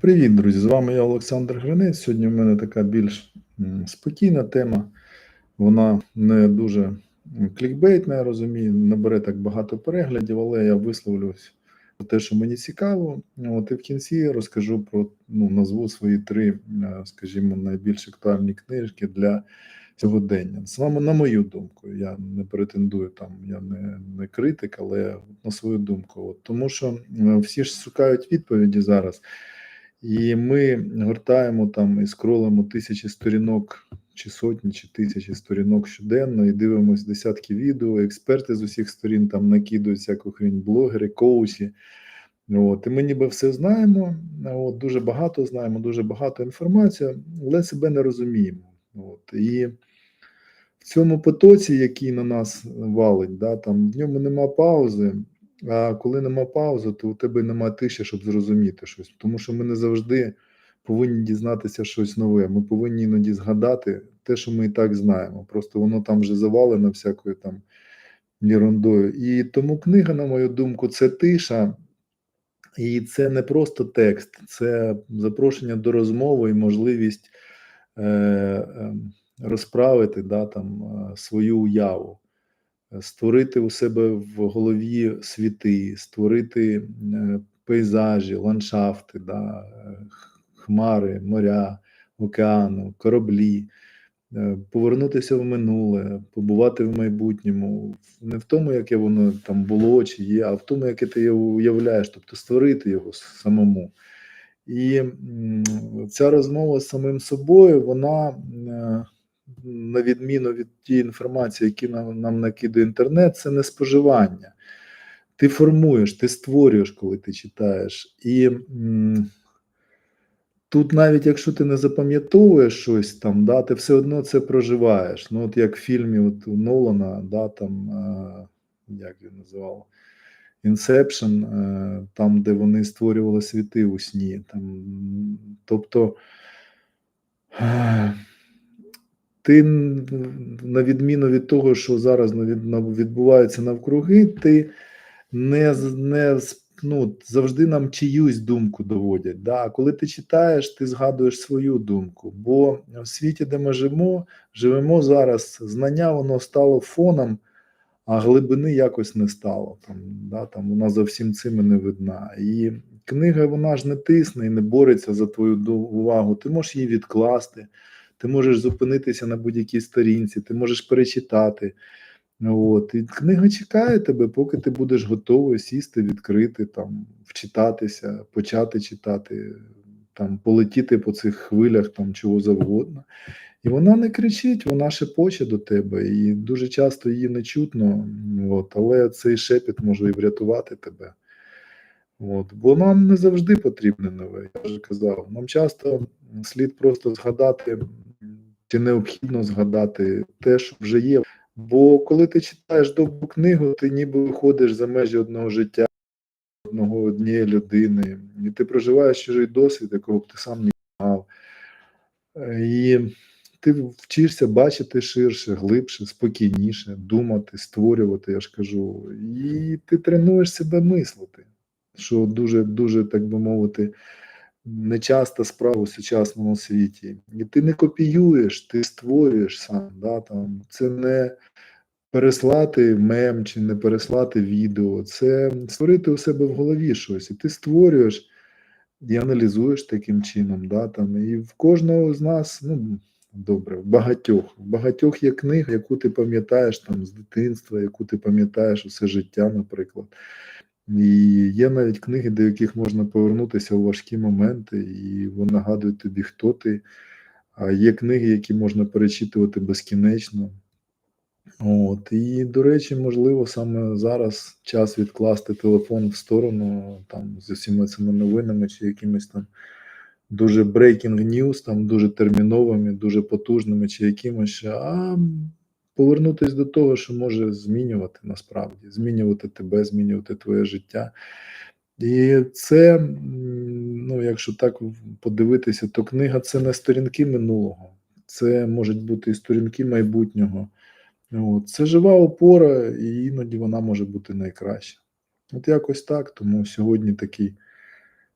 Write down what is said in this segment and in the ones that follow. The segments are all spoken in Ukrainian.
Привіт, друзі! З вами я Олександр Гринець. Сьогодні в мене така більш спокійна тема. Вона не дуже клікбейтна, я розумію, не бере так багато переглядів, але я висловлюсь про те, що мені цікаво. От і в кінці розкажу про ну, назву свої три, е, скажімо, найбільш актуальні книжки для сьогодення. Саме на мою думку, я не претендую там, я не, не критик, але на свою думку. От, тому що е, всі ж шукають відповіді зараз. І ми гортаємо там і скролимо тисячі сторінок, чи сотні, чи тисячі сторінок щоденно, і дивимося десятки відео. Експерти з усіх сторін там накидують всяку хрінь, блогери, коучі. От, і ми ніби все знаємо, от, дуже багато знаємо, дуже багато інформації, але себе не розуміємо. От, і в цьому потоці, який на нас валить, да, там в ньому нема паузи. А коли нема паузи, то у тебе нема тиші, щоб зрозуміти щось. Тому що ми не завжди повинні дізнатися щось нове. Ми повинні іноді згадати те, що ми і так знаємо. Просто воно там вже завалено всякою там ерундою. І тому книга, на мою думку, це тиша, і це не просто текст, це запрошення до розмови і можливість е, е, розправити да, там, е, свою уяву створити у себе в голові світи, створити е, пейзажі, ландшафти, да, е, хмари, моря, океану, кораблі, е, повернутися в минуле, побувати в майбутньому, не в тому, яке воно там було чи є, а в тому, яке ти його уявляєш, тобто створити його самому. І ця розмова з самим собою, вона на відміну від тієї інформації, які нам, нам накидає інтернет, це не споживання. Ти формуєш, ти створюєш, коли ти читаєш. І м, тут, навіть якщо ти не запам'ятовуєш щось там, да, ти все одно це проживаєш. Ну, от як в фільмі от у Нолана, да, там, а, як він називав, Інсепшн, там, де вони створювали світи у сні. Там, Тобто ти, на відміну від того, що зараз відбувається навкруги, ти не не ну, завжди нам чиюсь думку доводять. Да? А коли ти читаєш, ти згадуєш свою думку. Бо в світі, де ми живемо, живемо зараз, знання воно стало фоном, а глибини якось не стало. Там, да? Там Вона за всім цим не видна. І книга вона ж не тисне і не бореться за твою увагу. Ти можеш її відкласти ти можеш зупинитися на будь-якій сторінці, ти можеш перечитати. От, І книга чекає тебе, поки ти будеш готовий сісти, відкрити, там, вчитатися, почати читати, там, полетіти по цих хвилях, там, чого завгодно. І вона не кричить, вона шепоче до тебе, і дуже часто її не чутно, от, але цей шепіт може і врятувати тебе. От, Бо нам не завжди потрібне нове. Я вже казав. Нам часто слід просто згадати чи необхідно згадати те, що вже є. Бо коли ти читаєш довгу книгу, ти ніби виходиш за межі одного життя, одного однієї людини, і ти проживаєш чужий досвід, якого б ти сам не мав. І ти вчишся бачити ширше, глибше, спокійніше, думати, створювати, я ж кажу. І ти тренуєш себе мислити, що дуже, дуже, так би мовити, нечаста справа у сучасному світі. І ти не копіюєш, ти створюєш сам. Да, там. Це не переслати мем чи не переслати відео, це створити у себе в голові щось. І ти створюєш і аналізуєш таким чином. Да, там. І в кожного з нас, ну, добре, в багатьох. В багатьох є книга, яку ти пам'ятаєш там з дитинства, яку ти пам'ятаєш усе життя, наприклад. І є навіть книги, до яких можна повернутися у важкі моменти, і вони нагадують тобі, хто ти. А є книги, які можна перечитувати безкінечно. От. І, до речі, можливо, саме зараз час відкласти телефон в сторону там, з усіма цими новинами чи якимись там дуже breaking news, там дуже терміновими, дуже потужними, чи якимось. а повернутися до того, що може змінювати насправді, змінювати тебе, змінювати твоє життя. І це, ну, якщо так подивитися, то книга це не сторінки минулого, це можуть бути і сторінки майбутнього. От. Це жива опора, і іноді вона може бути найкраща. От якось так. Тому сьогодні такий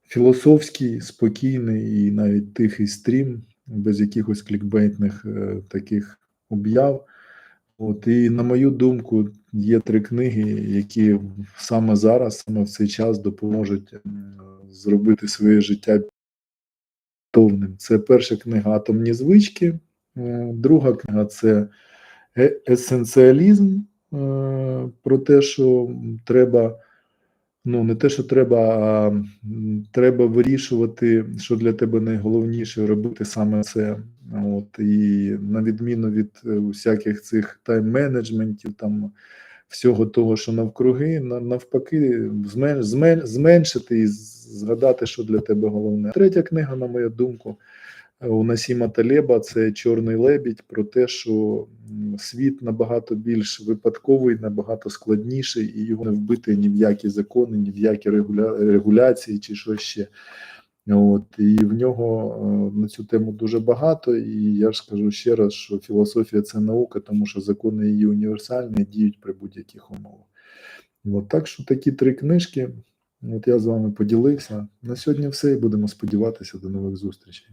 філософський, спокійний і навіть тихий стрім, без якихось клікбейтних е, таких об'яв. От, і на мою думку, є три книги, які саме зараз, саме в цей час допоможуть зробити своє життя повним. Це перша книга Атомні звички, е, друга книга це е- есенціалізм е, про те, що треба. Ну, не те, що треба, а треба вирішувати, що для тебе найголовніше, робити саме це. От, і на відміну від е, усяких цих тайм-менеджментів, там всього того, що навкруги, на- навпаки, змен, змен, зменшити і згадати, що для тебе головне. Третя книга, на мою думку, е, у Насіма Талеба це Чорний лебідь про те, що світ набагато більш випадковий, набагато складніший, і його не вбити ні в які закони, ні в які регуля... регуляції чи що ще. От і в нього е, на цю тему дуже багато. І я ж скажу ще раз, що філософія це наука, тому що закони її універсальні діють при будь-яких умовах. От так що такі три книжки. От я з вами поділився. На сьогодні все і будемо сподіватися до нових зустрічей.